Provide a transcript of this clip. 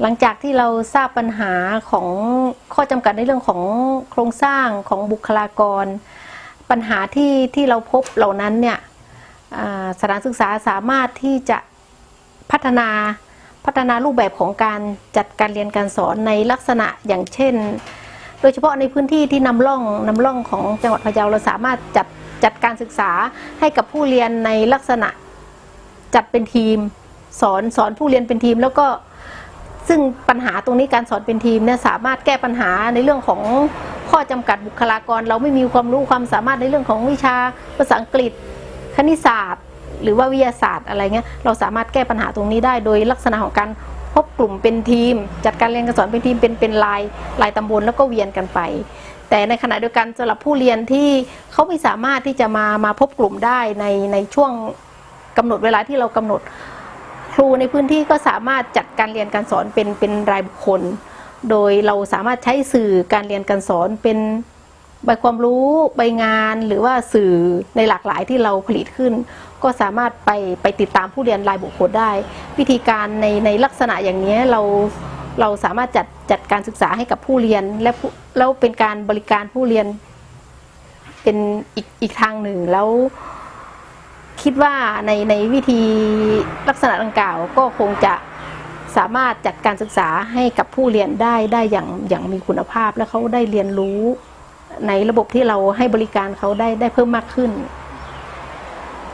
หลังจากที่เราทราบปัญหาของข้อจำกัดในเรื่องของโครงสร้างของบุคลากร ปัญหาที่ที่เราพบเหล่านั้นเนี่ยสถานศึกษาสามารถที่จะพัฒนาพัฒนารูปแบบของการจัดการเรียนการสอนในลักษณะอย่างเช่น โดยเฉพาะในพื้นที่ที่นำร่องนำร่องของจังหวัดพะเยาเราสามารถจัดจัดการศึกษาให้กับผู้เรียนในลักษณะจัดเป็นทีม สอนสอนผู้เรียนเป็นทีมแล้วก็ซึ่งปัญหาตรงนี้การสอนเป็นทีมเนี่ยสามารถแก้ปัญหาในเรื่องของข้อจำกัดบุคลากร เราไม่มีความรู้ความสามารถในเรื่องของวิชาภาษาอังกฤษ คณิตศาสตร์ หรือว่าวิทยาศาสตร์อะไรเงี้ยเราสามารถแก้ปัญหาตรงนี้ได้โดยลักษณะของการพบกลุ่มเป็นทีม จัดการเรียนการสอนเป็นทีมเป็นเป็นลายลายตำบลแล้วก็เวียนกันไป แต่ในขณะเดียวกันสำหรับผู้เรียนที่เขาไม่สามารถที่จะมามาพบกลุ่มได้ในในช่วงกำหนดเวลาที่เรากำหนด ครูในพื้นที่ก็สามารถจัดการเรียนการสอนเป็นเป็นรายบุคคล โดยเราสามารถใช้สื่อการเรียนการสอนเป็นใบความรู้ใบงานหรือว่าสื่อในหลากหลายที่เราผลิตขึ้น ก็สามารถไปไปติดตามผู้เรียนรายบุคคลได้ วิธีการในในลักษณะอย่างนี้เราเราสามารถจัดจัดการศึกษาให้กับผู้เรียน และผู้แล้วเป็นการบริการผู้เรียนเป็นอีกอีกทางหนึ่งแล้ว คิดว่าในในวิธีลักษณะดังกล่าวก็คงจะสามารถจัดการศึกษาให้กับผู้เรียนได้ได้อย่างอย่างมีคุณภาพและเขาได้เรียนรู้ในระบบที่เราให้บริการเขาได้ได้เพิ่มมากขึ้น